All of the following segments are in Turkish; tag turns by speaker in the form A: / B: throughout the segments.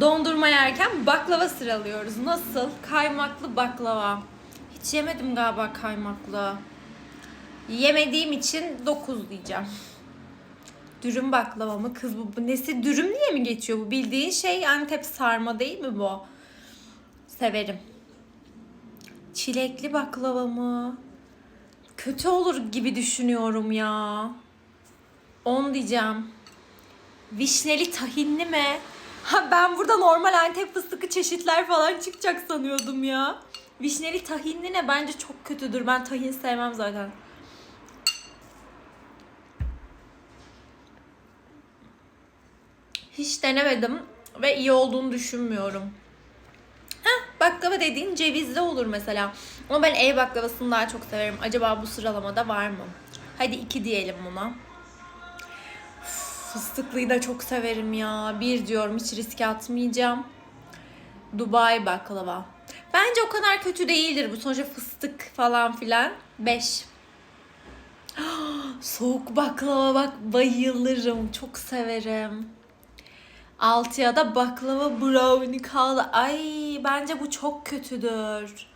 A: dondurma yerken baklava sıralıyoruz. Nasıl? Kaymaklı baklava. Hiç yemedim galiba kaymaklı. Yemediğim için 9 diyeceğim. Dürüm baklava mı? Kız bu, bu nesi dürüm diye mi geçiyor bu? Bildiğin şey Antep sarma değil mi bu? Severim. Çilekli baklava mı? Kötü olur gibi düşünüyorum ya. 10 diyeceğim. Vişneli tahinli mi? Ha ben burada normal Antep fıstıklı çeşitler falan çıkacak sanıyordum ya. Vişneli tahinli ne? Bence çok kötüdür. Ben tahin sevmem zaten. Hiç denemedim ve iyi olduğunu düşünmüyorum. Heh, baklava dediğin cevizli olur mesela. Ama ben ev baklavasını daha çok severim. Acaba bu sıralamada var mı? Hadi iki diyelim buna. Fıstıklıyı da çok severim ya. Bir diyorum hiç riske atmayacağım. Dubai baklava. Bence o kadar kötü değildir bu. Sonuçta fıstık falan filan. 5. Soğuk baklava bak bayılırım. Çok severim. Altıya da baklava brownie kaldı. Ay bence bu çok kötüdür.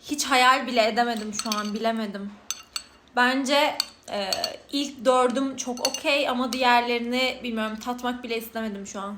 A: Hiç hayal bile edemedim şu an bilemedim. Bence e, ilk dördüm çok okey ama diğerlerini bilmiyorum tatmak bile istemedim şu an.